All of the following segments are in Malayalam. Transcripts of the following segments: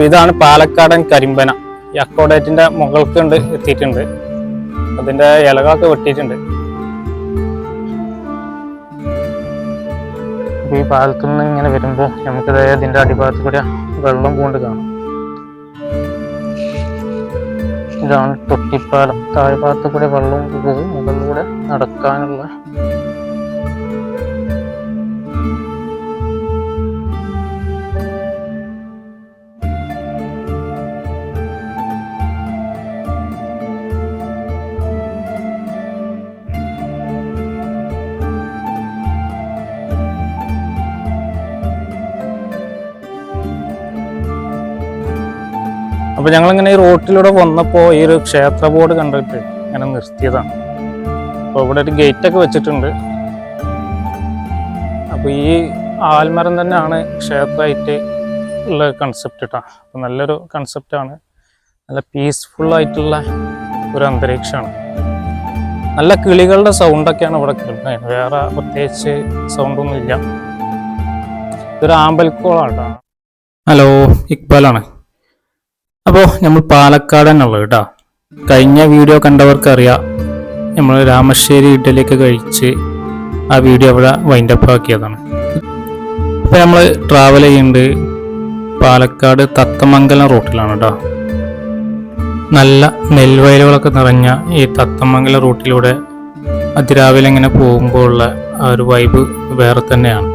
ഇതാണ് പാലക്കാടൻ കരിമ്പന. ഈ അക്കോഡേറ്റിന്റെ മുകൾക്ക് ഉണ്ട് എത്തിയിട്ടുണ്ട്. അതിന്റെ ഇലകളൊക്കെ വെട്ടിയിട്ടുണ്ട്. ഈ പാലത്തിൽ നിന്ന് ഇങ്ങനെ വരുമ്പോൾ നമുക്ക് ഇതിന്റെ അടിഭാഗത്ത് കൂടെ വെള്ളം കൊണ്ട് കാണാം. ഇതാണ് തൊട്ടിപ്പാലം. താഴ്ഭാഗത്ത് കൂടെ വെള്ളം പോകും മുകളിലൂടെ നടക്കാനുള്ള അപ്പൊ ഞങ്ങളിങ്ങനെ ഈ റോട്ടിലൂടെ വന്നപ്പോൾ ഈ ഒരു ക്ഷേത്ര ബോർഡ് കണ്ടിട്ട് ഇങ്ങനെ നിർത്തിയതാണ്. അപ്പൊ ഇവിടെ ഒരു ഗേറ്റ് ഒക്കെ വെച്ചിട്ടുണ്ട്. അപ്പൊ ഈ ആൽമരം തന്നെയാണ് ക്ഷേത്രമായിട്ട് ഉള്ള കൺസെപ്റ്റ് കേട്ടോ അപ്പൊ നല്ലൊരു കൺസെപ്റ്റാണ് നല്ല പീസ്ഫുൾ ആയിട്ടുള്ള ഒരു അന്തരീക്ഷമാണ്. നല്ല കിളികളുടെ സൗണ്ടൊക്കെയാണ് ഇവിടെ കേൾക്കുന്നത്. വേറെ പ്രത്യേകിച്ച് സൗണ്ടൊന്നും ഇല്ല ഇതൊരു ആമ്പൽക്കോളാണ് ഹലോ ഇക്ബാലാണ്. അപ്പോൾ നമ്മൾ പാലക്കാട് തന്നെയുള്ളത് കേട്ടോ. കഴിഞ്ഞ വീഡിയോ കണ്ടവർക്കറിയാം. നമ്മൾ രാമശ്ശേരി ഇഡ്ഡലിയൊക്കെ കഴിച്ച് ആ വീഡിയോ അവിടെ വൈൻഡപ്പ് ആക്കിയതാണ്. അപ്പോൾ നമ്മൾ ട്രാവൽ ചെയ്യുന്നുണ്ട് പാലക്കാട് തത്തമംഗലം റൂട്ടിലാണ് കേട്ടോ. നല്ല നെൽവയലുകളൊക്കെ നിറഞ്ഞ ഈ തത്തമംഗലം റൂട്ടിലൂടെ അതിരാവിലെ ഇങ്ങനെ പോകുമ്പോൾ ഉള്ള ആ ഒരു വൈബ് വേറെ തന്നെയാണ്.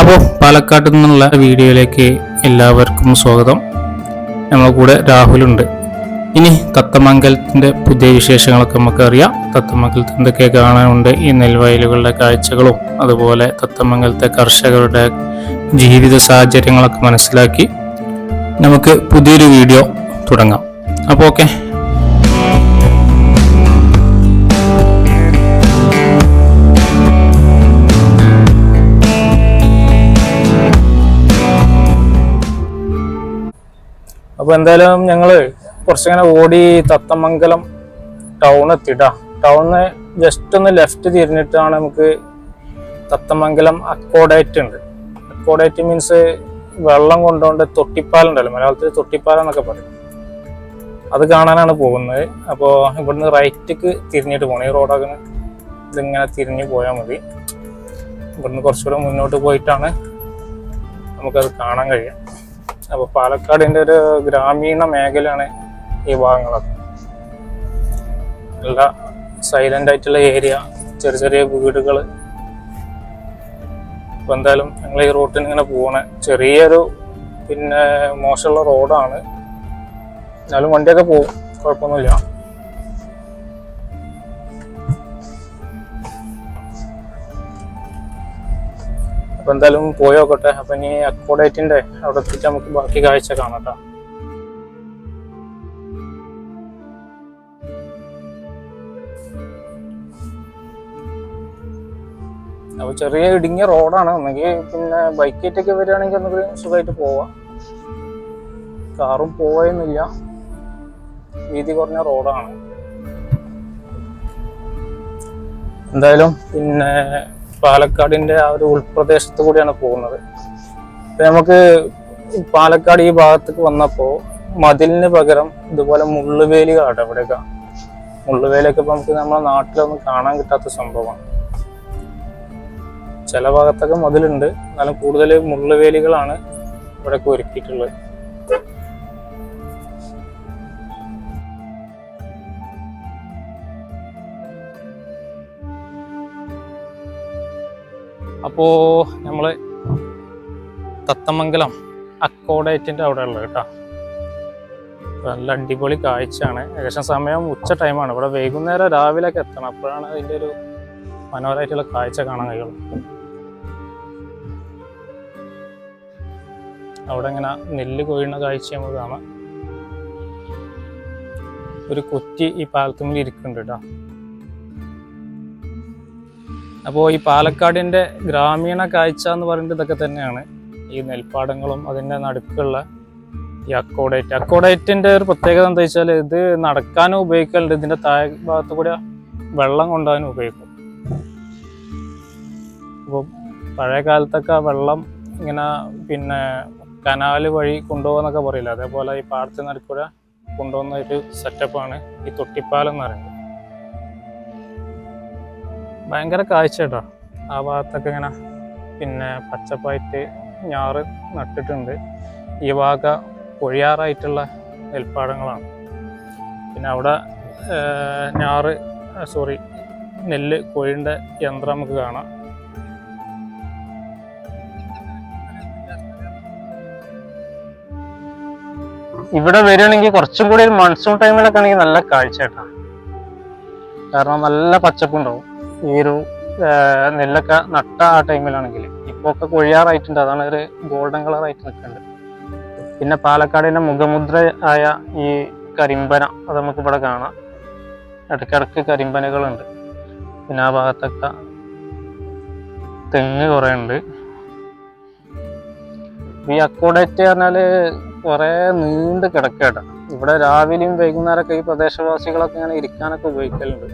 അപ്പോൾ പാലക്കാട് നിന്നുള്ള വീഡിയോയിലേക്ക് എല്ലാവർക്കും സ്വാഗതം. നമ്മളെ കൂടെ രാഹുലുണ്ട്. ഇനി തത്തമംഗലത്തിന്റെ പുതിയ വിശേഷങ്ങളൊക്കെ നമുക്കറിയാം. തത്തമംഗലത്ത് എന്തൊക്കെ കാണാനുണ്ട്? ഈ നെൽവയലുകളുടെ കാഴ്ചകളും അതുപോലെ തത്തമംഗലത്തെ കർഷകരുടെ ജീവിത സാഹചര്യങ്ങളൊക്കെ മനസ്സിലാക്കി നമുക്ക് പുതിയൊരു വീഡിയോ തുടങ്ങാം. അപ്പോൾ ഓക്കെ. അപ്പൊ എന്തായാലും ഞങ്ങൾ കുറച്ചിങ്ങനെ ഓടി തത്തമംഗലം ടൗൺ എത്തിട്ടാ. ടൗണിന് ജസ്റ്റ് ഒന്ന് ലെഫ്റ്റ് തിരിഞ്ഞിട്ടാണ് നമുക്ക് തത്തമംഗലം അക്കോഡേറ്റ് ഉണ്ട്. അക്കോഡേറ്റ് മീൻസ് വെള്ളം കൊണ്ടുകൊണ്ട് തൊട്ടിപ്പാലം ഉണ്ടല്ലോ മലയാളത്തിൽ തൊട്ടിപ്പാലം എന്നൊക്കെ പറയും. അത് കാണാനാണ് പോകുന്നത്. അപ്പോൾ ഇവിടുന്ന് റൈറ്റിക്ക് തിരിഞ്ഞിട്ട് പോകണം ഈ റോഡൊക്കെ ഇതിങ്ങനെ തിരിഞ്ഞ് പോയാൽ മതി. ഇവിടുന്ന് കുറച്ചുകൂടെ മുന്നോട്ട് പോയിട്ടാണ് നമുക്കത് കാണാൻ കഴിയുക. അപ്പോൾ പാലക്കാടിന്റെ ഒരു ഗ്രാമീണ മേഖലയാണ് ഈ ഭാഗങ്ങളൊക്കെ. നല്ല സൈലന്റ് ആയിട്ടുള്ള ഏരിയ ചെറിയ ചെറിയ വീടുകൾ ഇപ്പൊ എന്തായാലും ഞങ്ങൾ ഈ റൂട്ടിൽ ഇങ്ങനെ പോകണേ ചെറിയൊരു പിന്നെ മോശമുള്ള റോഡാണ് എന്നാലും വണ്ടിയൊക്കെ പോകും കുഴപ്പമൊന്നുമില്ല. അപ്പൊ എന്തായാലും പോയി നോക്കട്ടെ അപ്പൊ ഇനി അക്കോഡേറ്റിന്റെ അവിടെ എത്തിയിട്ട് നമുക്ക് ബാക്കി കാഴ്ച കാണാം ട്ടോ. അപ്പൊ ചെറിയ ഇടുങ്ങിയ റോഡാണ്. ഒന്നെങ്കിൽ പിന്നെ ബൈക്കായിട്ടൊക്കെ വരികയാണെങ്കിൽ ഒന്നുകൂടി സുഖമായിട്ട് പോവാം. കാറും പോവുന്നില്ല. വീതി കുറഞ്ഞ റോഡാണ്. എന്തായാലും പിന്നെ പാലക്കാടിന്റെ ആ ഒരു ഉൾപ്രദേശത്ത് കൂടിയാണ് പോകുന്നത്. നമുക്ക് പാലക്കാട് ഈ ഭാഗത്തേക്ക് വന്നപ്പോ മതിലിന് പകരം ഇതുപോലെ മുള്ളുവേലികളാണ് ഇവിടെയൊക്കെ. മുള്ളുവേലൊക്കെ ഇപ്പൊ നമുക്ക് നമ്മുടെ നാട്ടിലൊന്നും കാണാൻ കിട്ടാത്ത സംഭവമാണ്. ചില ഭാഗത്തൊക്കെ മതിലുണ്ട്. എന്നാലും കൂടുതൽ മുള്ളുവേലികളാണ് ഇവിടെയൊക്കെ ഒരുക്കിയിട്ടുള്ളത്. അപ്പോ നമ്മൾ തത്തമംഗലം അക്കോഡേറ്റിന്റെ അവിടെ ഉള്ളത് കേട്ടോ. നല്ല അടിപൊളി കാഴ്ചയാണ്. ഏകദേശം സമയം ഉച്ച ടൈമാണ് ഇവിടെ വൈകുന്നേരം രാവിലെയൊക്കെ എത്തണം. അപ്പോഴാണ് അതിന്റെ ഒരു മനോഹരമായിട്ടുള്ള കാഴ്ച കാണാൻ കഴിയുള്ളൂ. അവിടെ ഇങ്ങനെ നെല്ല് കൊയ്യുന്ന കാഴ്ച നമുക്ക് കാണാം. ഒരു കുറ്റി ഈ പാലത്തുമ്പിൽ ഇരിക്കുന്നുണ്ട് കേട്ടോ. അപ്പോൾ ഈ പാലക്കാടിന്റെ ഗ്രാമീണ കാഴ്ച എന്ന് പറയുന്നത് ഇതൊക്കെ തന്നെയാണ്. ഈ നെൽപ്പാടങ്ങളും അതിന്റെ നടുക്കുള്ള ഈ അക്കോഡേറ്റ് അക്കോഡേറ്റിന്റെ ഒരു പ്രത്യേകത എന്താ വെച്ചാൽ ഇത് നടക്കാനും ഉപയോഗിക്കലുണ്ട്. ഇതിന്റെ താഴെ ഭാഗത്ത് കൂടെ വെള്ളം കൊണ്ടുപോകാനും ഉപയോഗിക്കും. അപ്പോൾ പഴയ കാലത്തൊക്കെ വെള്ളം ഇങ്ങനെ പിന്നെ കനാല് വഴി കൊണ്ടുപോകുന്നൊക്കെ പറയില്ല? അതേപോലെ ഈ പാടത്തിന് നടുക്കൂടെ കൊണ്ടുപോകുന്ന ഒരു സെറ്റപ്പാണ് ഈ തൊട്ടിപ്പാലം എന്ന് പറയുന്നത്. ഭയങ്കര കാഴ്ച കേട്ടോ. ആ ഭാഗത്തൊക്കെ ഇങ്ങനെ പിന്നെ പച്ചപ്പായിട്ട് ഞാറ് നട്ടിട്ടുണ്ട്. ഈ ഭാഗ പൊഴിയാറായിട്ടുള്ള നെൽപ്പാടങ്ങളാണ്. പിന്നെ അവിടെ ഞാറ് സോറി നെല്ല് കൊഴിന്റെ യന്ത്രം നമുക്ക് കാണാം. ഇവിടെ വരികയാണെങ്കിൽ കുറച്ചും കൂടി മൺസൂൺ ടൈമിലൊക്കെ ആണെങ്കിൽ നല്ല കാഴ്ച കേട്ടോ. കാരണം നല്ല പച്ചപ്പുണ്ടാവും ഈ ഒരു നെല്ലൊക്കെ നട്ട ആ ടൈമിലാണെങ്കിൽ ഇപ്പോൾ ഒക്കെ കൊഴിയാറായിട്ടുണ്ട്. അതാണ് ഒരു ഗോൾഡൻ കളർ ആയിട്ട് നിൽക്കുന്നത് പിന്നെ പാലക്കാടിന്റെ മുഖമുദ്ര ആയ ഈ കരിമ്പന അത് നമുക്ക് ഇവിടെ കാണാം. ഇടയ്ക്കിടയ്ക്ക് കരിമ്പനകളുണ്ട്. പിന്നെ ആ ഭാഗത്തൊക്കെ തെങ്ങ് കുറേ ഉണ്ട്. ഈ അക്കോഡേറ്റ് പറഞ്ഞാൽ കുറേ നീണ്ട് കിടക്കേട്ട ഇവിടെ രാവിലെയും വൈകുന്നേരമൊക്കെ ഈ പ്രദേശവാസികളൊക്കെ ഇങ്ങനെ ഇരിക്കാനൊക്കെ ഉപയോഗിക്കലുണ്ട്.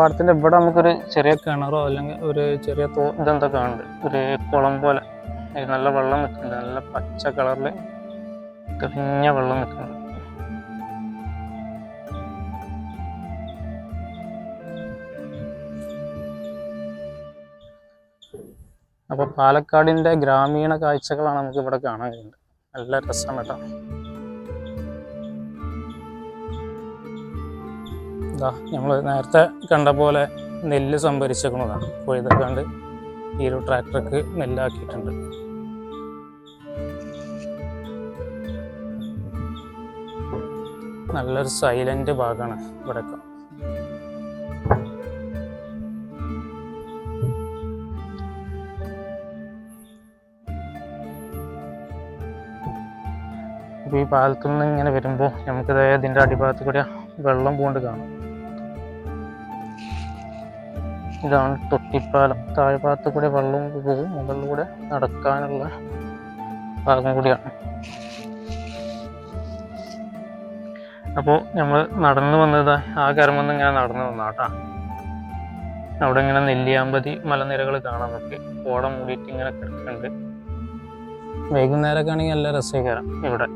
പാടത്തിന്റെ ഇവിടെ നമുക്കൊരു ചെറിയ കിണറോ അല്ലെങ്കിൽ ഒരു ചെറിയ തോ ഇതെന്തൊക്കെ ഉണ്ട് ഒരു കുളം പോലെ. നല്ല വെള്ളം നിൽക്കുന്നുണ്ട്. നല്ല പച്ച കളറിൽ തെളിഞ്ഞ വെള്ളം നിൽക്കുന്നുണ്ട്. അപ്പൊ പാലക്കാടിന്റെ ഗ്രാമീണ കാഴ്ചകളാണ് നമുക്ക് ഇവിടെ കാണാൻ കഴിയുന്നത്. നല്ല രസമാണ് കേട്ടോ. ഇതാ നമ്മൾ നേരത്തെ കണ്ട പോലെ നെല്ല് സംഭരിച്ചേക്കുന്നതാണ്. കൊയ്തക്കാണ്ട് ഈ ഒരു ട്രാക്ടർക്ക് നെല്ലാക്കിയിട്ടുണ്ട്. നല്ലൊരു സൈലന്റ് ഭാഗമാണ് അപ്പോൾ ഈ പാലത്തിൽ നിന്ന് ഇങ്ങനെ വരുമ്പോൾ നമുക്കിത് ഇതിന്റെ അടിഭാഗത്ത് കൂടെ വെള്ളം പൂണ്ട് കാണാം. ഇതാണ് തൊട്ടിപ്പാലം. താഴ്ഭാഗത്ത് കൂടെ വെള്ളം പോകും. മുകളിലൂടെ നടക്കാനുള്ള ഭാഗം കൂടിയാണ്. അപ്പോൾ നമ്മൾ നടന്നു വന്നത് ആ കരമെന്ന് ഇങ്ങനെ നടന്നു വന്നാട്ടാ അവിടെ ഇങ്ങനെ നെല്ലിയാമ്പതി മലനിരകൾ കാണാൻ നമുക്ക് ഓടം മൂടിയിട്ട് ഇങ്ങനെ കിടക്കുന്നുണ്ട്. വൈകുന്നേരമൊക്കെ ആണെങ്കിൽ നല്ല രസകരം ഇവിടെ.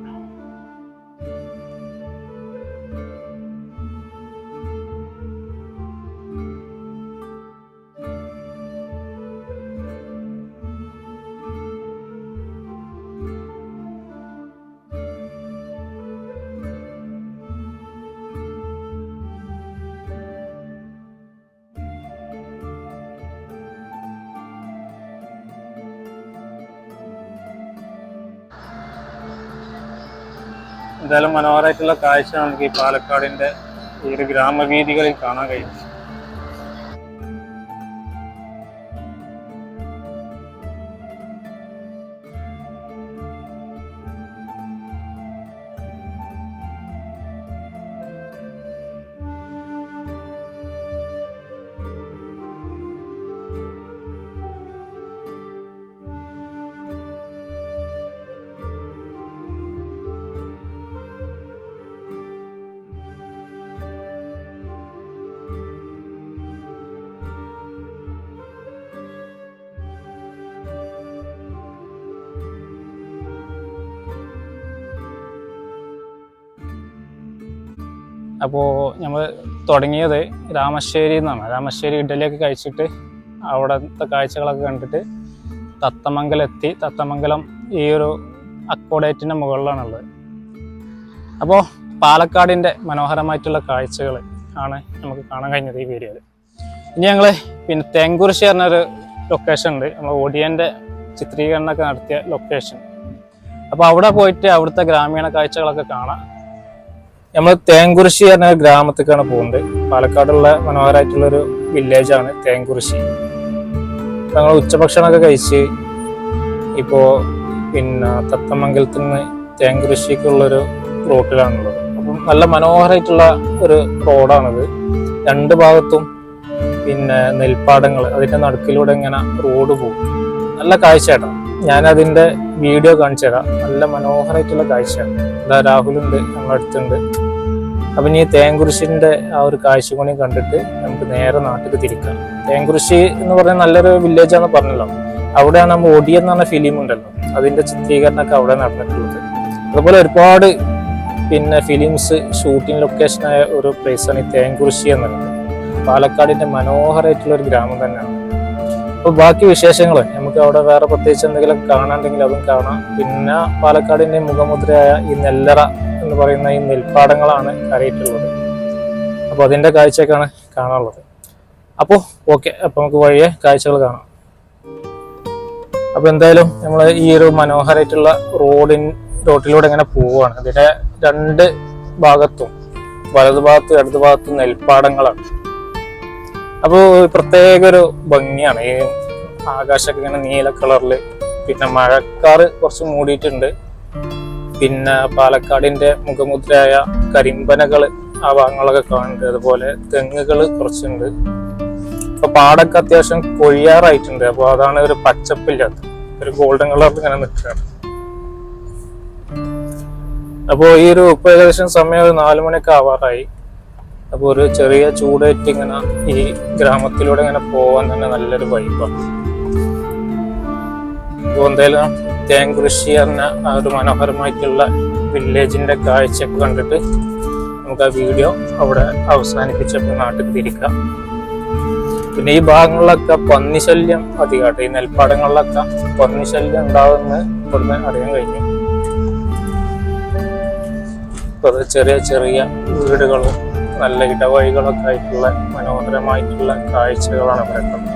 എന്തായാലും മനോഹരമായിട്ടുള്ള കാഴ്ച നമുക്ക് ഈ പാലക്കാടിന്റെ ഈ ഒരു ഗ്രാമവീഥികളിൽ കാണാൻ കഴിയും. അപ്പോൾ നമ്മൾ തുടങ്ങിയത് രാമശ്ശേരി എന്നാണ് രാമശ്ശേരി ഇഡലിയൊക്കെ കഴിച്ചിട്ട് അവിടുത്തെ കാഴ്ചകളൊക്കെ കണ്ടിട്ട് തത്തമംഗലം എത്തി തത്തമംഗലം ഈ ഒരു അക്കോഡേറ്റിന്റെ മുകളിലാണുള്ളത്. അപ്പോൾ പാലക്കാടിന്റെ മനോഹരമായിട്ടുള്ള കാഴ്ചകൾ ആണ് നമുക്ക് കാണാൻ കഴിഞ്ഞത് ഈ വീഡിയോയിൽ ഇനി ഞങ്ങൾ പിന്നെ തേങ്കുറിശി പറഞ്ഞൊരു ലൊക്കേഷൻ ഉണ്ട്. നമ്മൾ ഒടിയന്റെ ചിത്രീകരണമൊക്കെ നടത്തിയ ലൊക്കേഷൻ അപ്പോൾ അവിടെ പോയിട്ട് അവിടുത്തെ ഗ്രാമീണ കാഴ്ചകളൊക്കെ കാണാം. നമ്മൾ തേങ്കുറിശി എന്ന ഗ്രാമത്തേക്കാണ് പോകുന്നത്. പാലക്കാടുള്ള മനോഹരമായിട്ടുള്ള ഒരു വില്ലേജ് ആണ് തേങ്കുറിശി ഞങ്ങൾ ഉച്ചഭക്ഷണമൊക്കെ കഴിച്ച് ഇപ്പോൾ പിന്നെ തത്തമംഗലത്തിൽ നിന്ന് തേങ്കുറിശിക്കുള്ളൊരു റോട്ടിലാണുള്ളത് അപ്പം നല്ല മനോഹരമായിട്ടുള്ള ഒരു റോഡാണിത് രണ്ട് ഭാഗത്തും പിന്നെ നെൽപ്പാടങ്ങൾ അതിന്റെ നടുക്കിലൂടെ ഇങ്ങനെ റോഡ് പോകും നല്ല കാഴ്ചയാട്ടോ. ഞാൻ അതിന്റെ വീഡിയോ കാണിച്ചു തരാം. നല്ല മനോഹരമായിട്ടുള്ള കാഴ്ചയാണ് എന്താ രാഹുലുണ്ട് നമ്മുടെ അടുത്തുണ്ട്. അപ്പം ഇനി തേങ്കുറിശിന്റെ ആ ഒരു കാഴ്ച കൂടി കണ്ടിട്ട് നമുക്ക് നേരെ നാട്ടിൽ തിരിക്കാം. തേങ്കുറിശി എന്ന് പറഞ്ഞാൽ നല്ലൊരു വില്ലേജ് ആണെന്ന് പറഞ്ഞല്ലോ. അവിടെയാണ് നമ്മൾ ഒടി എന്ന് പറഞ്ഞ ഫിലിം ഉണ്ടല്ലോ. അതിന്റെ ചിത്രീകരണമൊക്കെ അവിടെ നടന്നിട്ടുള്ളത്. അതുപോലെ ഒരുപാട് പിന്നെ ഫിലിംസ് ഷൂട്ടിംഗ് ലൊക്കേഷനായ ഒരു പ്ലേസാണ് ഈ തേങ്കുറിശി എന്നുള്ളത് പാലക്കാടിന്റെ മനോഹരമായിട്ടുള്ള ഒരു ഗ്രാമം തന്നെയാണ്. അപ്പൊ ബാക്കി വിശേഷങ്ങൾ നമുക്ക് അവിടെ വേറെ പ്രത്യേകിച്ച് എന്തെങ്കിലും കാണാണ്ടെങ്കിൽ അതും കാണാം. പിന്നെ പാലക്കാടിന്റെ മുഖമുദ്രയായ ഈ നെല്ലറ എന്ന് പറയുന്ന ഈ നെൽപ്പാടങ്ങളാണ് കരയിട്ടുള്ളത്. അപ്പൊ അതിന്റെ കാഴ്ചയൊക്കെയാണ് കാണാനുള്ളത്. അപ്പോൾ ഓക്കെ. അപ്പൊ നമുക്ക് വഴിയെ കാഴ്ചകൾ കാണാം. അപ്പോൾ എന്തായാലും നമ്മൾ ഈ ഒരു മനോഹരമായിട്ടുള്ള റോഡിൻ റോട്ടിലൂടെ ഇങ്ങനെ പോവുകയാണ്. അതിന്റെ രണ്ട് ഭാഗത്തും വലതുഭാഗത്തും ഇടതുഭാഗത്തും ഇടതു ഭാഗത്തും നെൽപ്പാടങ്ങളാണ്. അപ്പോൾ പ്രത്യേക ഒരു ഭംഗിയാണ്. ഈ ആകാശമൊക്കെ ഇങ്ങനെ നീല കളറിൽ. പിന്നെ മഴക്കാറ് കുറച്ച് മൂടിയിട്ടുണ്ട്. പിന്നെ പാലക്കാടിന്റെ മുഖമുദ്രയായ കരിമ്പനകൾ ആ ഭാഗങ്ങളൊക്കെ കാണുന്നുണ്ട്. അതുപോലെ തെങ്ങുകൾ കുറച്ചുണ്ട്. അപ്പൊ പാടൊക്കെ അത്യാവശ്യം കൊഴിയാറായിട്ടുണ്ട്. അപ്പോൾ അതാണ് ഒരു പച്ചപ്പില്ലാത്ത ഒരു ഗോൾഡൻ കളറിൽ ഇങ്ങനെ നിൽക്കുകയാണ്. അപ്പോൾ ഈ ഒരു ഇപ്പൊ ഏകദേശം സമയം ഒരു നാലു മണിയൊക്കെ ആവാറായി. അപ്പോൾ ഒരു ചെറിയ ചൂടേറ്റ് ഇങ്ങനെ ഈ ഗ്രാമത്തിലൂടെ ഇങ്ങനെ പോവാൻ തന്നെ നല്ലൊരു വൈബാണ് അപ്പോൾ എന്തായാലും തേങ്കുറിശി എന്ന ആ ഒരു മനോഹരമായിട്ടുള്ള വില്ലേജിന്റെ കാഴ്ചയൊക്കെ കണ്ടിട്ട് നമുക്ക് ആ വീഡിയോ അവിടെ അവസാനിപ്പിച്ചപ്പോൾ നാട്ടിൽ തിരിക്കാം. പിന്നെ ഈ ഭാഗങ്ങളിലൊക്കെ പന്നിശല്യം അധികമായിട്ട് ഈ നെൽപ്പാടങ്ങളിലൊക്കെ പന്നിശല്യം ഉണ്ടാവുമെന്ന് ഇവിടുന്ന് അറിയാൻ കഴിഞ്ഞു. ചെറിയ ചെറിയ വീടുകളും നല്ല ഇടവഴികളൊക്കെ ആയിട്ടുള്ള മനോഹരമായിട്ടുള്ള കാഴ്ചകളാണ് ഇവിടെ കണ്ടത്.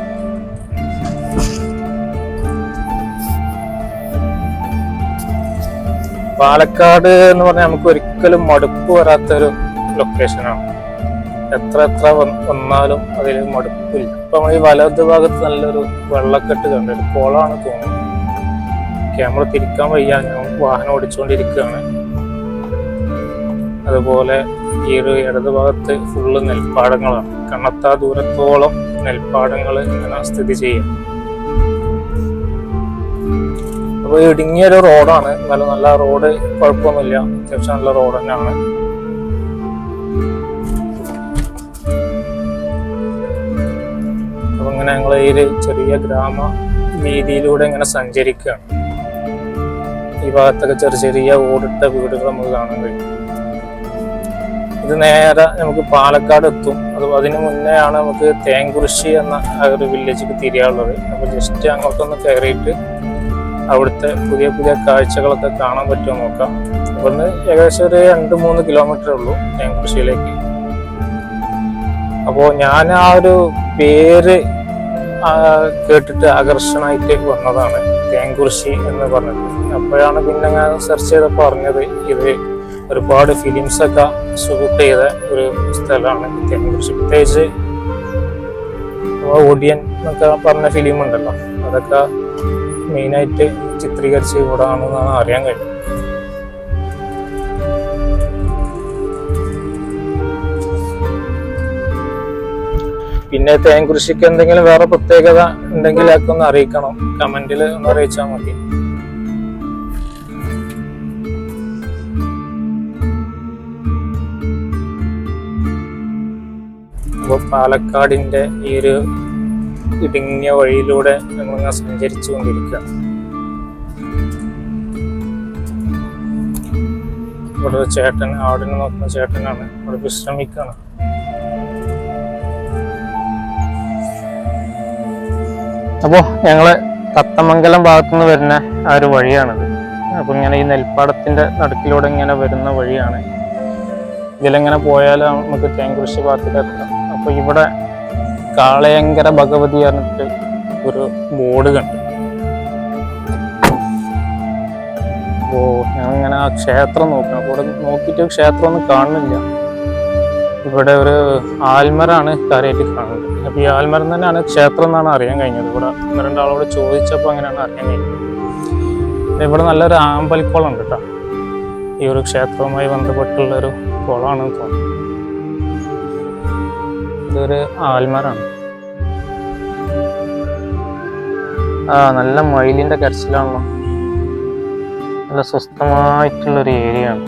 പാലക്കാട് എന്ന് പറഞ്ഞാൽ നമുക്ക് ഒരിക്കലും മടുപ്പ് വരാത്തൊരു ലൊക്കേഷനാണ് എത്ര എത്ര വന്ന് വന്നാലും അതിൽ മടുപ്പില്ല. ഇപ്പൊ നമ്മൾ ഈ വലത് ഭാഗത്ത് നല്ലൊരു വെള്ളക്കെട്ട് കണ്ടു കുളമാണ് തോന്നുന്നത്. ക്യാമറ തിരിക്കാൻ വയ്യ. ഞാൻ വാഹനം ഓടിച്ചുകൊണ്ടിരിക്കുകയാണ് അതുപോലെ ഈ ഒരു ഇടത് ഭാഗത്ത് ഫുള്ള് നെൽപ്പാടങ്ങളാണ്. കണ്ണത്താ ദൂരത്തോളം നെൽപ്പാടങ്ങൾ ഇങ്ങനെ സ്ഥിതി ചെയ്യും. അപ്പോൾ ഇടുങ്ങിയൊരു റോഡാണ്. നല്ല നല്ല റോഡ് കുഴപ്പമൊന്നുമില്ല. അത്യാവശ്യം നല്ല റോഡ് തന്നെയാണ്. അപ്പൊ ഇങ്ങനെ ഞങ്ങൾ ഈ ഒരു ചെറിയ ഗ്രാമ വീതിയിലൂടെ ഇങ്ങനെ സഞ്ചരിക്കുകയാണ്. ഈ ഭാഗത്തൊക്കെ ചെറിയ ചെറിയ ഓടിട്ട വീടുകൾ നമുക്ക് കാണാൻ കഴിയും. ഇത് നേരെ നമുക്ക് പാലക്കാട് എത്തും. അത് അതിന് മുന്നേ ആണ് നമുക്ക് തേങ്കുറിശി എന്ന ഒരു വില്ലേജിൽ തിരിയാനുള്ളത്. അപ്പോൾ ജസ്റ്റ് അങ്ങോട്ടൊന്ന് കയറിയിട്ട് അവിടുത്തെ പുതിയ പുതിയ കാഴ്ചകളൊക്കെ കാണാൻ പറ്റുമോ നോക്കാം. ഇവിടുന്ന് ഏകദേശം ഒരു രണ്ട് മൂന്ന് കിലോമീറ്റർ ഉള്ളൂ തേങ്കുറിശിയിലേക്ക് അപ്പോൾ ഞാൻ ആ ഒരു പേര് കേട്ടിട്ട് ആകർഷണമായിട്ട് വന്നതാണ് തേങ്കുറിശി എന്ന് പറഞ്ഞത് അപ്പോഴാണ് പിന്നെ ഞാൻ സെർച്ച് ചെയ്തപ്പോൾ അറിഞ്ഞത് ഇത് ഒരുപാട് ഫിലിംസൊക്കെ ഷൂട്ട് ചെയ്ത ഒരു സ്ഥലമാണ് തേങ്കുറിശി പ്രത്യേകിച്ച് ഓഡിയൻ എന്നൊക്കെ പറഞ്ഞ ഫിലിം ഉണ്ടല്ലോ. അതൊക്കെ മെയിനായിട്ട് ചിത്രീകരിച്ച് ഇവിടെ ആണെന്നാണ് അറിയാൻ കഴിയും പിന്നെ തേൻകുറിശിക്ക് എന്തെങ്കിലും വേറെ പ്രത്യേകത ഉണ്ടെങ്കിൽ ഒക്കെ ഒന്ന് അറിയിക്കണം. കമന്റിൽ ഒന്ന് അറിയിച്ചാൽ മതി. അപ്പോൾ പാലക്കാടിന്റെ ഈ ഒരു ഇടുങ്ങിയ വഴിയിലൂടെ ഞങ്ങളിങ്ങനെ സഞ്ചരിച്ചു കൊണ്ടിരിക്കുക ഇവിടെ ഒരു ചേട്ടൻ ആടിനെ നോക്കുന്ന ചേട്ടനാണ്. ഇവിടെ വിശ്രമിക്കുകയാണ് അപ്പോൾ ഞങ്ങൾ തത്തമംഗലം ഭാഗത്തുനിന്ന് വരുന്ന ആ ഒരു വഴിയാണിത്. അപ്പൊ ഇങ്ങനെ ഈ നെൽപ്പാടത്തിന്റെ നടുക്കിലൂടെ ഇങ്ങനെ വരുന്ന വഴിയാണ്. ഇതിലെങ്ങനെ പോയാൽ നമുക്ക് തേങ്കുറിശി ഭാഗത്തിലെത്താം അപ്പൊ ഇവിടെ കാളയങ്കര ഭഗവതി പറഞ്ഞിട്ട് ഒരു ബോർഡ് കണ്ടു. ഞാൻ ഇങ്ങനെ ആ ക്ഷേത്രം നോക്കണം. അപ്പോൾ ഇവിടെ ക്ഷേത്രം ഒന്നും കാണുന്നില്ല. ഇവിടെ ഒരു ആൽമരാണ് കാര്യമായിട്ട് കാണുന്നത്. അപ്പൊ ഈ ആൽമരം തന്നെയാണ് ക്ഷേത്രം എന്നാണ് അറിയാൻ കഴിഞ്ഞത്. ഇവിടെ ഒന്ന് രണ്ടാളോട് ചോദിച്ചപ്പോൾ അങ്ങനെയാണ് അറിയാൻ കഴിഞ്ഞത്. ഇവിടെ നല്ലൊരു ആമ്പൽക്കുളം ഉണ്ട് കേട്ടോ. ഈ ഒരു ക്ഷേത്രവുമായി ബന്ധപ്പെട്ടുള്ള ഒരു കുളമാണെന്ന് തോന്നുന്നു. ഇതൊരു ആൽമരാണ് ആ നല്ല മയിലിന്റെ കരച്ചിലാണല്ലോ. നല്ല സ്വസ്ഥമായിട്ടുള്ളൊരു ഏരിയ ആണ്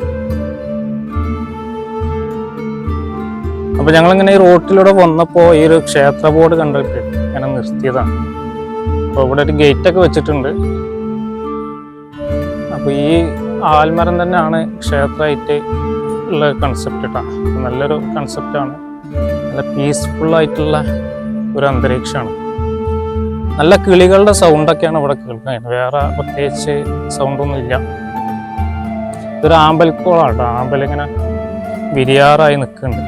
അപ്പൊ ഞങ്ങളിങ്ങനെ ഈ റോട്ടിലൂടെ വന്നപ്പോ ഈ ഒരു ക്ഷേത്ര ബോർഡ് കണ്ടിട്ട് ഇങ്ങനെ നിർത്തിയതാണ്. അപ്പൊ ഇവിടെ ഒരു ഗേറ്റ് ഒക്കെ വെച്ചിട്ടുണ്ട്. അപ്പൊ ഈ ആൽമരം തന്നെയാണ് ക്ഷേത്രമായിട്ട് ഉള്ള കൺസെപ്റ്റ് കേട്ടോ നല്ലൊരു കൺസെപ്റ്റാണ് നല്ല പീസ്ഫുള്ളായിട്ടുള്ള ഒരു അന്തരീക്ഷമാണ്. നല്ല കിളികളുടെ സൗണ്ടൊക്കെയാണ് ഇവിടെ കേൾക്കുന്നത്. വേറെ പ്രത്യേകിച്ച് സൗണ്ടൊന്നുമില്ല ഇതൊരു ആമ്പൽക്കോളാണ് കേട്ടോ ആമ്പൽ ഇങ്ങനെ വിരിയാറായി നിൽക്കുന്നുണ്ട്.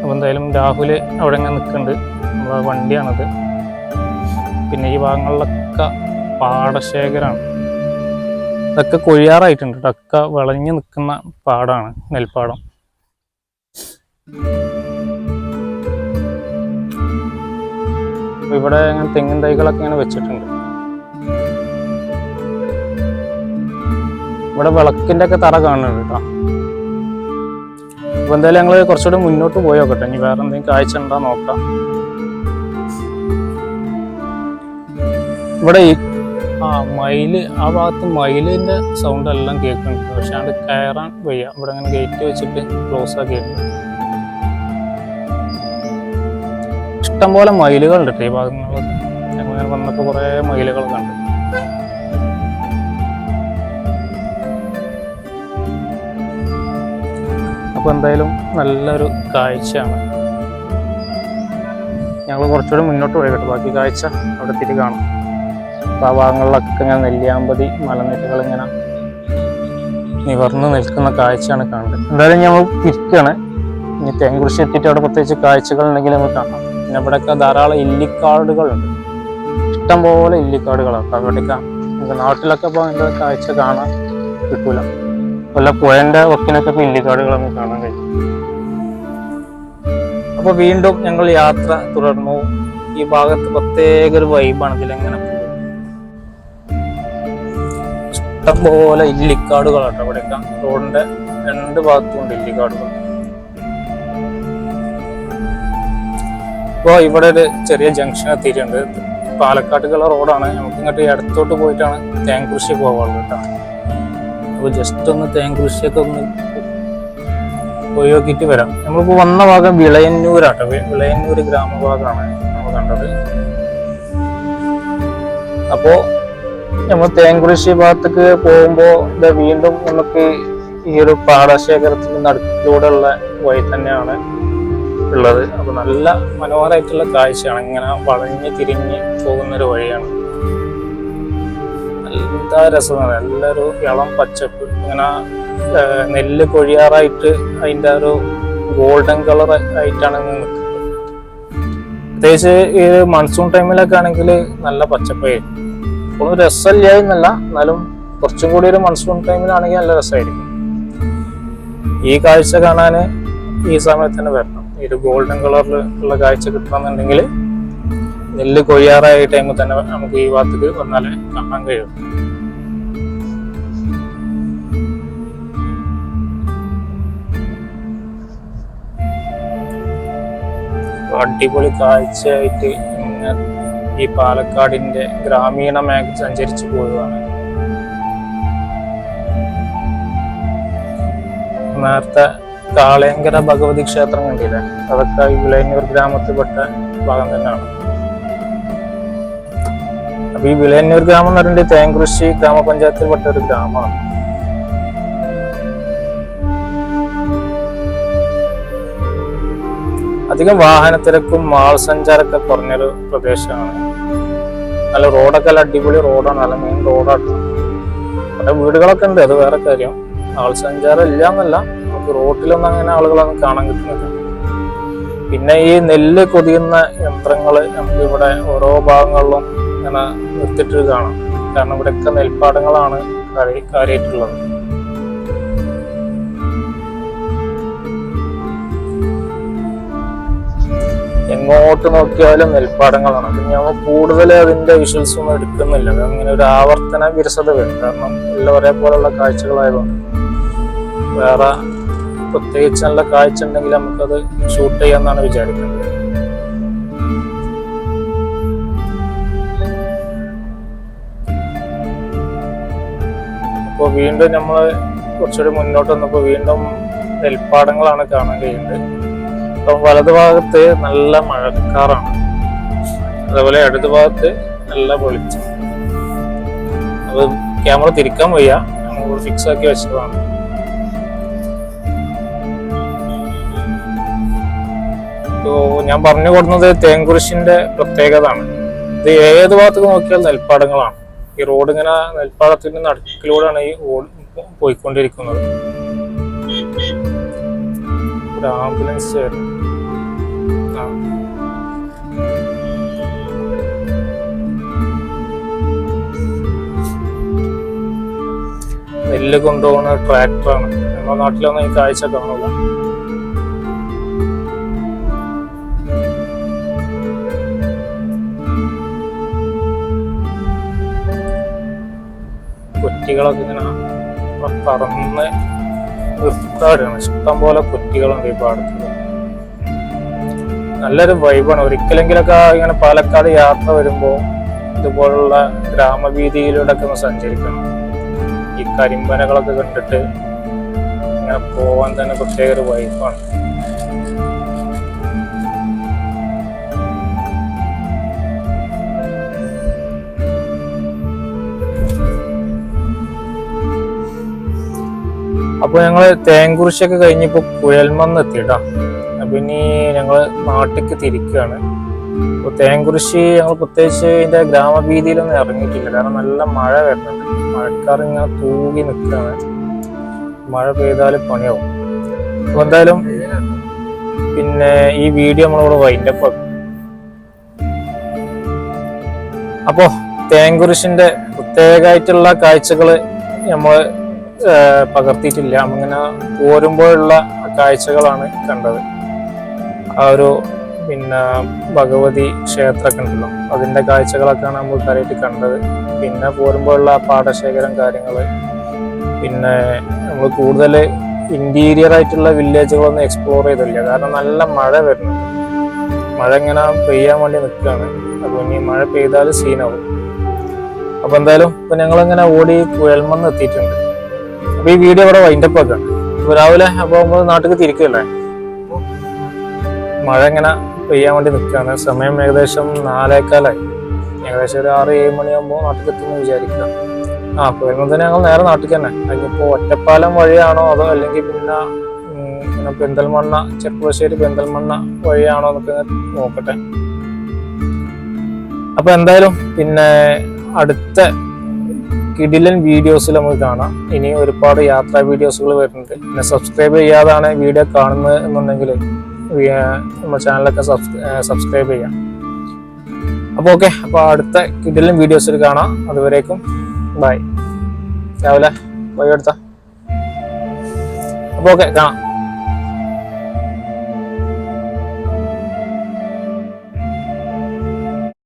അപ്പോൾ എന്തായാലും രാഹുൽ അവിടെ ഇങ്ങനെ നിൽക്കുന്നുണ്ട്. വണ്ടിയാണത്. പിന്നെ ഈ ഭാഗങ്ങളിലൊക്കെ പാടശേഖരമാണ് ഇതൊക്കെ കൊഴിയാറായിട്ടുണ്ട് ഇതൊക്കെ വിളഞ്ഞു നിൽക്കുന്ന പാടാണ് നെൽപ്പാടം. ഇവിടെ ഇങ്ങനെ തെങ്ങിൻ തൈകളൊക്കെ ഇങ്ങനെ വെച്ചിട്ടുണ്ട്. ഇവിടെ വിളക്കിന്റെ ഒക്കെ തറ കാണുന്നുണ്ട് കേട്ടോ ഇപ്പൊ എന്തായാലും ഞങ്ങൾ കുറച്ചുകൂടെ മുന്നോട്ട് പോയി നോക്കട്ടെ ഇനി വേറെ എന്തെങ്കിലും കാഴ്ച ഉണ്ടോ നോക്കാം. ഇവിടെ ഈ ആ മയിൽ ആ ഭാഗത്ത് മയിലിന്റെ സൗണ്ട് എല്ലാം കേൾക്കുന്നുണ്ട്. പക്ഷെ അത് കയറാൻ വയ്യ. ഇവിടെ അങ്ങനെ ഗേറ്റ് വെച്ചിട്ട് ക്ലോസ് ആക്കിയിട്ടുണ്ട് ഇഷ്ടംപോലെ മയിലുകളുണ്ട് ട്ടോ ഈ ഭാഗങ്ങളിലൊക്കെ ഞങ്ങൾ വന്നപ്പോൾ കുറേ മയിലുകൾ കണ്ടു. അപ്പോൾ എന്തായാലും നല്ലൊരു കാഴ്ചയാണ്. ഞങ്ങൾ കുറച്ചുകൂടി മുന്നോട്ട് പോയി കേട്ടോ. ബാക്കി കാഴ്ച അവിടെ തിരി കാണും. ആ ഭാഗങ്ങളിലൊക്കെ ഇങ്ങനെ നെല്ലിയാമ്പതി മലനിരകൾ ഇങ്ങനെ നിവർന്ന് നിൽക്കുന്ന കാഴ്ചയാണ് കാണുന്നത്. എന്തായാലും ഞങ്ങൾ തിരിക്കുകയാണ് ഇനി തേങ്കുറിശി എത്തിയിട്ട് അവിടെ പ്രത്യേകിച്ച് കാഴ്ചകൾ ഉണ്ടെങ്കിൽ നമുക്ക് കാണാം. പിന്നെ ഇവിടെയൊക്കെ ധാരാളം ഇല്ലിക്കാടുകളുണ്ട്. ഇഷ്ടംപോലെ ഇല്ലിക്കാടുകളാണ്. അപ്പോൾ അവിടെയൊക്കെ നമുക്ക് നാട്ടിലൊക്കെ ഇപ്പോൾ അതിന്റെ കാഴ്ച കാണാൻ കിട്ടൂല. വല്ല പുഴന്റെ വക്കിനൊക്കെ ഇപ്പോൾ ഇല്ലിക്കാടുകൾ നമുക്ക് കാണാൻ കഴിയും. അപ്പോൾ വീണ്ടും ഞങ്ങൾ യാത്ര തുടർന്നു. ഈ ഭാഗത്ത് പ്രത്യേക ഒരു വൈബാണ് ഇതിലെങ്ങനെ പോകും ഇഷ്ടംപോലെ ഇല്ലിക്കാടുകളാട്ടോ ഇവിടെയൊക്കെ റോഡിന്റെ രണ്ട് ഭാഗത്തും ഉണ്ട് ഇല്ലിക്കാടുകൾ. ഇപ്പോൾ ഇവിടെ ഒരു ചെറിയ ജംഗ്ഷൻ എത്തിയിട്ടുണ്ട്. പാലക്കാട്ടുള്ള റോഡാണ്. നമുക്ക് ഇങ്ങോട്ട് ഇടത്തോട്ട് പോയിട്ടാണ് തേങ്കുറിശി പോകാനുള്ളത് കേട്ടോ. അപ്പോൾ ജസ്റ്റ് ഒന്ന് തേങ്കുറിശിയൊക്കെ ഒന്ന് പോയി നോക്കിയിട്ട് വരാം. നമ്മളിപ്പോൾ വന്ന ഭാഗം വിളയന്നൂരാട്ടോ വിളയന്നൂർ ഗ്രാമഭാഗമാണ് നമ്മൾ കണ്ടത്. അപ്പോൾ നമ്മൾ തേങ്കുറിശി ഭാഗത്തേക്ക് പോകുമ്പോൾ ഇത് വീണ്ടും നമുക്ക് ഈ ഒരു പാടശേഖരത്തിന്റെ നടുക്കിലൂടെയുള്ള വഴി തന്നെയാണ് ഉള്ളത്. അപ്പോൾ നല്ല മനോഹരമായിട്ടുള്ള കാഴ്ചയാണ്. ഇങ്ങനെ വളഞ്ഞ് തിരിഞ്ഞ് പോകുന്നൊരു വഴിയാണ്. എന്താ രസമാണ് നല്ലൊരു ഇളം പച്ചപ്പ്. ഇങ്ങനെ നെല്ല് കൊഴിയാറായിട്ട് അതിന്റെ ഒരു ഗോൾഡൻ കളർ ആയിട്ടാണ് നിൽക്കുന്നത്. പ്രത്യേകിച്ച് ഈ മൺസൂൺ ടൈമിലൊക്കെ ആണെങ്കിൽ നല്ല പച്ചപ്പായിരിക്കും ഇപ്പോഴും എന്നല്ല എന്നാലും കുറച്ചും കൂടി ഒരു മൺസൂൺ ടൈമിലാണെങ്കിൽ നല്ല രസമായിരിക്കും. ഈ കാഴ്ച കാണാൻ ഈ സമയത്ത് തന്നെ വരണം. ഈ ഒരു ഗോൾഡൻ കളറിൽ ഉള്ള കാഴ്ച കിട്ടണമെന്നുണ്ടെങ്കിൽ നെല്ല് കൊയ്യാറായ ടൈമിൽ തന്നെ നമുക്ക് ഈ ഭാഗത്തേക്ക് വന്നാലേ കാണാൻ കഴിയും. അടിപൊളി കാഴ്ചയായിട്ട് ഈ പാലക്കാടിന്റെ ഗ്രാമീണ മേഖല സഞ്ചരിച്ചു പോവുകയാണ്. നേരത്തെ കാളയങ്കര ഭഗവതി ക്ഷേത്രം കണ്ടില്ലേ? അതൊക്കെ വിളയന്നൂർ ഗ്രാമത്തിൽപ്പെട്ട ഭാഗം തന്നെയാണ്. അപ്പൊ ഈ വിളയന്നൂർ ഗ്രാമം എന്ന് പറയുന്നത് തേങ്കുറിശി ഗ്രാമപഞ്ചായത്തിൽപ്പെട്ട ഒരു ഗ്രാമമാണ്. അധികം വാഹനത്തിരക്കും മാൾ സഞ്ചാരമൊക്കെ കുറഞ്ഞൊരു പ്രദേശമാണ്. നല്ല റോഡൊക്കെ നല്ല അടിപൊളി റോഡാണ് നല്ല മെയിൻ റോഡാണ്. പല വീടുകളൊക്കെ ഉണ്ട് അത് വേറെ കാര്യം. ആൾ സഞ്ചാരം ഇല്ല എന്നല്ല നമുക്ക് റോട്ടിലൊന്നും അങ്ങനെ ആളുകളൊന്നും കാണാൻ കിട്ടുന്നില്ല. പിന്നെ ഈ നെല്ല് കൊതിയുന്ന യന്ത്രങ്ങൾ നമുക്ക് ഇവിടെ ഓരോ ഭാഗങ്ങളിലും ഇങ്ങനെ നിർത്തിയിട്ട് കാണാം. കാരണം ഇവിടെയൊക്കെ നെൽപ്പാടങ്ങളാണ് കാര്യ- കാര്യമായിട്ടുള്ളത് എങ്ങോട്ട് നോക്കിയാലും നെൽപ്പാടങ്ങളാണ്. അപ്പം ഞാൻ കൂടുതൽ അതിന്റെ വിഷ്വൽസ് ഒന്നും എടുക്കുന്നില്ല. അങ്ങനെ ഒരു ആവർത്തന വിരസത വരും. കാരണം എല്ലാം ഒരേപോലുള്ള കാഴ്ചകളായതുകൊണ്ട്. വേറെ പ്രത്യേകിച്ച് നല്ല കാഴ്ച ഉണ്ടെങ്കിൽ നമുക്കത് ഷൂട്ട് ചെയ്യാന്നാണ് വിചാരിക്കുന്നത്. അപ്പോൾ വീണ്ടും നമ്മൾ കുറച്ചുകൂടി മുന്നോട്ട് വന്നപ്പോൾ വീണ്ടും നെൽപ്പാടങ്ങളാണ് കാണാൻ കഴിയുന്നത്. അപ്പം വലതുഭാഗത്ത് നല്ല മഴക്കാറാണ്. അതേപോലെ ഇടത് ഭാഗത്ത് നല്ല പൊളിച്ച് അത് ക്യാമറ തിരിക്കാൻ വയ്യ. നമ്മൾ ഫിക്സ് ആക്കി വെച്ചതാണ്. ഞാൻ പറഞ്ഞു കൊടുക്കുന്നത് തേങ്കുരിശിന്റെ പ്രത്യേകത ആണ് ഇത് ഏത് ഭാഗത്തേക്ക് നോക്കിയാൽ നെൽപ്പാടങ്ങളാണ്. ഈ റോഡ് ഇങ്ങനെ നെൽപ്പാടത്തിന്റെ നടുക്കിലൂടെയാണ് ഈ റോഡ് പോയിക്കൊണ്ടിരിക്കുന്നത്. ഒരു ആംബുലൻസ് വരുന്നു. നെല്ല് കൊണ്ടുപോകുന്ന ട്രാക്ടറാണ്. നമ്മുടെ നാട്ടിലൊന്നും ഈ കാഴ്ച കാണില്ല കുറ്റികളൊക്കെ ഇങ്ങനെ പറന്ന് വൃത്താടുകയാണ് ഇഷ്ടം പോലെ കുറ്റികളുണ്ട് ഈ പാടത്ത്. നല്ലൊരു വൈബാണ് ഒരിക്കലെങ്കിലൊക്കെ ഇങ്ങനെ പാലക്കാട് യാത്ര വരുമ്പോൾ ഇതുപോലുള്ള ഗ്രാമവീതിയിലൂടെ ഒക്കെ ഒന്ന് സഞ്ചരിക്കണം. ഈ കരിമ്പനകളൊക്കെ കണ്ടിട്ട് ഇങ്ങനെ പോവാൻ തന്നെ പ്രത്യേക ഒരു വൈബാണ് അപ്പൊ ഞങ്ങൾ തേങ്കുറിശൊക്കെ കഴിഞ്ഞപ്പോ കുഴൽമന്ന് എത്തിയിട്ടാ അപ്പൊ ഇനി ഞങ്ങൾ നാട്ടിക്ക് തിരിക്കുകയാണ് അപ്പോൾ തേങ്കുറിശി ഞങ്ങൾ പ്രത്യേകിച്ച് ഇതിന്റെ ഗ്രാമവീതിയിലൊന്നും ഇറങ്ങിയിട്ടില്ല. കാരണം നല്ല മഴ വരുന്നുണ്ട്. മഴക്കാർ ഇങ്ങനെ തൂകി നിൽക്കുകയാണ് മഴ പെയ്താൽ പണിയാവും. അപ്പോൾ എന്തായാലും പിന്നെ ഈ വീഡിയോ നമ്മളിവിടെ വൈൻഡപ്പ് ആക്കും. അപ്പോ തേങ്കുറിശിന്റെ പ്രത്യേകമായിട്ടുള്ള കാഴ്ചകൾ നമ്മൾ പകർത്തിയിട്ടില്ല. അങ്ങനെ പോരുമ്പോഴുള്ള കാഴ്ചകളാണ് കണ്ടത്. ആ ഒരു പിന്നെ ഭഗവതി ക്ഷേത്രമൊക്കെ ഉണ്ടല്ലോ. അതിന്റെ കാഴ്ചകളൊക്കെയാണ് നമ്മൾ കാര്യമായിട്ട് കണ്ടത്. പിന്നെ പോരുമ്പോഴുള്ള പാടശേഖരം കാര്യങ്ങൾ പിന്നെ നമ്മൾ കൂടുതൽ ഇന്റീരിയർ ആയിട്ടുള്ള വില്ലേജുകളൊന്നും എക്സ്പ്ലോർ ചെയ്തില്ല. കാരണം നല്ല മഴ വരുന്നുണ്ട്. മഴ ഇങ്ങനെ പെയ്യാൻ വേണ്ടി നിൽക്കുകയാണ്. അപ്പോൾ ഇനി മഴ പെയ്താൽ സീനാവും അപ്പോൾ എന്തായാലും ഇപ്പം ഞങ്ങളിങ്ങനെ ഓടി കുഴൽമന്ന് എത്തിയിട്ടുണ്ട്. അപ്പൊ ഈ വീഡിയോ ഇവിടെ വൈൻഡപ്പ് ആക്കാം ഇപ്പൊ രാവിലെ അപ്പൊ നമ്മൾ നാട്ടിൽ തിരിക്കല്ലേ മഴ ഇങ്ങനെ പെയ്യാൻ വേണ്ടി നിൽക്കുകയാണ് സമയം ഏകദേശം നാലേക്കാലായി. ഏകദേശം ഒരു ആറ് ഏഴ് മണിയാകുമ്പോൾ നാട്ടിൽ എത്തുമെന്ന് വിചാരിക്കുക. ആ കുഴൽമന്ന് തന്നെ ഞങ്ങൾ നേരെ നാട്ടിൽ തന്നെ. അതിനിപ്പോ ഒറ്റപ്പാലം വഴിയാണോ അതോ അല്ലെങ്കിൽ പിന്നെ പെന്തൽമണ്ണ ചെറുപ്പശ്ശേരി പെന്തൽമണ്ണ വഴിയാണോ എന്നൊക്കെ നോക്കട്ടെ. അപ്പൊ എന്തായാലും പിന്നെ അടുത്ത കിടിലൻ വീഡിയോസിൽ നമുക്ക് കാണാം. ഇനി ഒരുപാട് യാത്രാ വീഡിയോസുകൾ വരുന്നുണ്ട്. പിന്നെ സബ്സ്ക്രൈബ് ചെയ്യാതാണ് വീഡിയോ കാണുന്നത് എന്നുണ്ടെങ്കിൽ നമ്മുടെ ചാനലൊക്കെ സബ്സ്ക്രൈബ് ചെയ്യാം. അപ്പോൾ ഓക്കെ അപ്പോൾ അടുത്ത കിടിലൻ വീഡിയോസിൽ കാണാം. അതുവരേക്കും ബൈ രാവിലെ ബൈ എടുത്ത. അപ്പോൾ ഓക്കെ കാണാം.